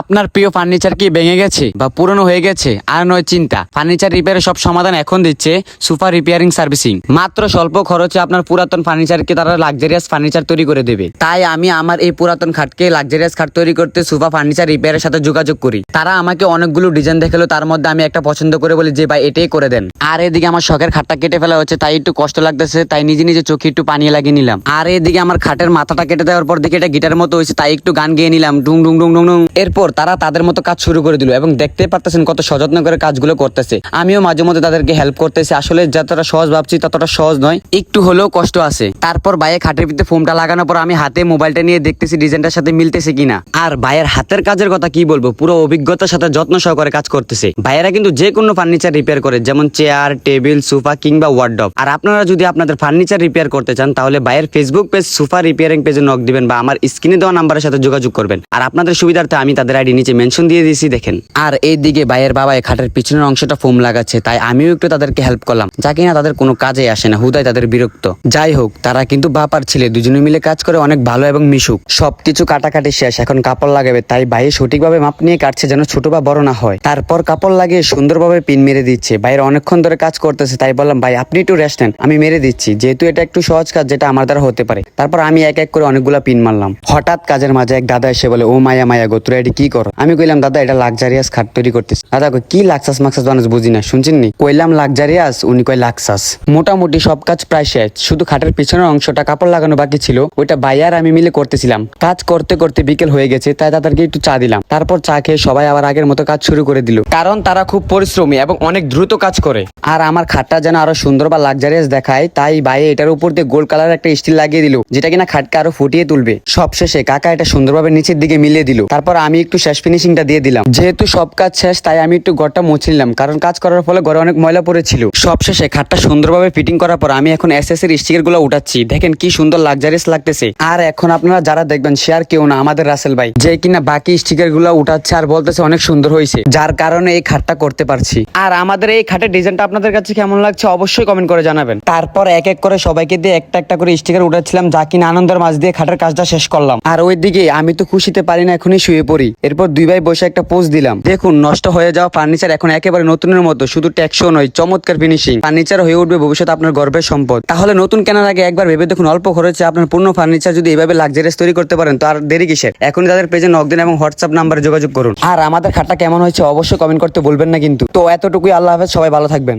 আপনার প্রিয় ফার্নিচার কি ভেঙে গেছে বা পুরনো হয়ে গেছে? আর নয়, চিন্তা। ফার্নিচার রিপেয়ারের সব সমাধান এখন দিচ্ছে সুপার রিপেয়ারিং সার্ভিসিং। মাত্র স্বল্প খরচে আপনার পুরাতন ফার্নিচারকে তারা লাক্সারিয়াস ফার্নিচার তৈরি করে দেবে। তাই আমি আমার এই পুরাতন খাটকে লাক্সারিয়াস খাট তৈরি করতে সুপা ফার্নিচার রিপেয়ারের সাথে যোগাযোগ করি। তারা আমাকে অনেকগুলো ডিজাইন দেখাল, তার মধ্যে আমি একটা পছন্দ করে বলি যে, ভাই, এটাই করে দেন। আর এদিকে আমার শখের খাটটা কেটে ফেলা হচ্ছে, তাই একটু কষ্ট লাগতেছে, তাই নিজে নিজে চোখে একটু পানি লাগিয়ে নিলাম। আর এদিকে আমার খাটের মাথাটা কেটে দেওয়ার পর দিকে এটা গিটার মতো হয়েছে, তাই একটু গান গেয়ে নিলাম, ডুং ডুং ডুং ডুং ডুং। এরপর তারা তাদের মতো কাজ শুরু করে দিল এবং দেখতে পারতেছেন কত সযত্ন করে কাজগুলো করতেছে। আমিও মাঝে মধ্যে তাদেরকে হেল্প করতেছি। আসলে যতটা সহজ ভাবছি, ততটা সহজ নয়। একটু হলেও কষ্ট আছে। তারপর বাইরে খাটের ভিতরে ফোমটা লাগানোর পর আমি হাতে মোবাইলটা নিয়ে দেখতেছি ডিজাইনটার সাথে মিলতেছে কিনা। আর ভাইয়ের হাতের কাজের কথা কি বলব? পুরো অভিজ্ঞতার সাথে যত্ন সহকারে কাজ করতেছে। ভাইয়েরা কিন্তু যে কোনো ফার্নিচার রিপেয়ার করে, যেমন চেয়ার টেবিল সোফা কিংবা ওয়ার্ডব আর আপনারা যদি আপনাদের ফার্নিচার রিপেয়ার করতে চান, তাহলে ভাইয়ের ফেসবুক পেজ সোফা রিপেয়ারিং পেজে নক দিবেন বা আমার স্ক্রিনে দেওয়া নাম্বারের সাথে যোগাযোগ করবেন। আর আপনাদের সুবিধার্থে আমি তাদের আইডি নিচে মেনশন দিয়ে দিয়েছি, দেখেন। আর এইদিকে ভাইয়ের বাবা খাটের পিছনের অংশটা ফোম লাগাচ্ছে, তাই আমিও একটু তাদেরকে হেল্প করলাম। যা কিনা তাদের কোনো কাজে আসে না হুদায় তাদের বিরক্ত। যাই হোক, তারা কিন্তু বাপ আর ছেলে, দুজনে মিলে কাজ করে অনেক ভালো এবং মিশুক। সবকিছু কাটাকাটি শেষ, এখন কাপড় লাগাবে, তাই ভাই সঠিকভাবে মাপ নিয়ে কাটছে যেন ছোট বা বড় না হয়। তারপর কাপড় লাগিয়ে সুন্দরভাবে পিন মেরে দিচ্ছে। ভাইয়ের অনেকক্ষণ ধরে কাজ করতেছে, তাই বললাম, ভাই, আপনি একটু রেস্ট নেন, আমি মেরে দিচ্ছি। যেহেতু এটা একটু সহজ কাজ, যেটা আমার দ্বারা হতে পারে। তারপর আমি এক এক করে অনেকগুলা পিন মারলাম। হঠাৎ কাজের মাঝে এক দাদা এসে বলে, ও মায়া মায়া গো, তোরা এটি কি করো? আমি কইলাম দাদা এটা লাক্সারিয়াস খাট তৈরি করতেছি। দাদা কই, কি লাক্সাস মাক্সাস মানুষ বুঝি না শুনছেন নি? কইলাম লাক্সারিয়াস উনি কয় লাক্সাস মোটামুটি সব কাজ প্রায় শেষ। শুধু খাটের পিছনের অংশটা কাপড় লাগানো বাকি ছিল ওইটা বাইয়ার আমি মিলে করতেছিলাম। কাজ করতে করতে বিকেল হয়ে গেছে তাই তাদেরকে একটু চা দিলাম। তারপর চা খেয়ে সবাই আবার আগের মতো কাজ শুরু করে দিল। কারণ তারা খুব পরিশ্রমী এবং অনেক দ্রুত কাজ করে। আর আমার খাটটা যেন আরও সুন্দর বা লাক্সারিয়াস দেখায় তাই বাইরে এটার উপর দিয়ে গোল্ড কালার একটা স্টিল লাগিয়ে দিল যেটা কিনা খাটকে আরও ফুটিয়ে তুলবে। সবশেষে কাকা এটা সুন্দরভাবে নিচের দিকে মিলিয়ে দিল। তারপর আমি একটু শেষ ফিনিশিংটা দিয়ে দিলাম। যেহেতু সব কাজ শেষ, তাই আমি একটু ঘরটা মুছে নিলাম, কারণ কাজ করার ফলে ঘরে অনেক ময়লা পড়েছিল। সবশেষে খাটটা সুন্দরভাবে ফিটিং করার পর আমি এখন এস এস এর স্টিকারগুলো উঠাচ্ছি। দেখেন কি সুন্দর লাক্সারিয়াস লাগতেছে। আর এখন আপনারা যারা দেখবেন শেয়ার কেউ না, আমাদের রাসেল ভাই, যে কিনা বাকি স্টিকারগুলো উঠাচ্ছে আর বলতেছে অনেক সুন্দর হয়েছে, যার কারণে এই খাটটা করতে পারছি। আর আমাদের এই খাটের ডিজাইনটা আপনাদের কাছে কেমন লাগছে অবশ্যই কমেন্ট করে জানাবেন। তারপর এক এক করে সবাইকে দিয়ে একটা একটা করে স্টিকার উঠাচ্ছিলাম, যা কিনা আনন্দের মাঝ দিয়ে খাটের কাজটা শেষ করলাম। আর ওইদিকে আমি তো খুশিতে পারি না, এখনই শুয়ে পড়ি। এরপর দুই ভাই বসে একটা পোজ দিলাম। দেখুন, নষ্ট হয়ে যাওয়া ফার্নিচার এখন একেবারে নতুনের মতো, শুধু ট্যাক্সও নয়, চমৎকার ফিনিশিং ফার্নিচার হয়ে উঠবে, ভবিষ্যতে আপনার গর্বের সম্পদ। তাহলে নতুন কেনার আগে একবার ভেবে দেখুন, অল্প খরচে আপনার পূর্ণ ফার্নিচার যদি এইভাবে লাক্সারিয়াস তৈরি করতে পারেন, তো আর দেরি কিসের? এখনই তাদের পেজে নক দিন এবং হোয়াটসঅ্যাপ নাম্বারে যোগাযোগ করুন। আর আমাদের খাটটা কেমন হয়েছে অবশ্যই কমেন্ট করতে বলবেন না কিন্তু। তো এতটুকুই আল্লাহ হাফেজ, সবাই ভালো থাকবেন।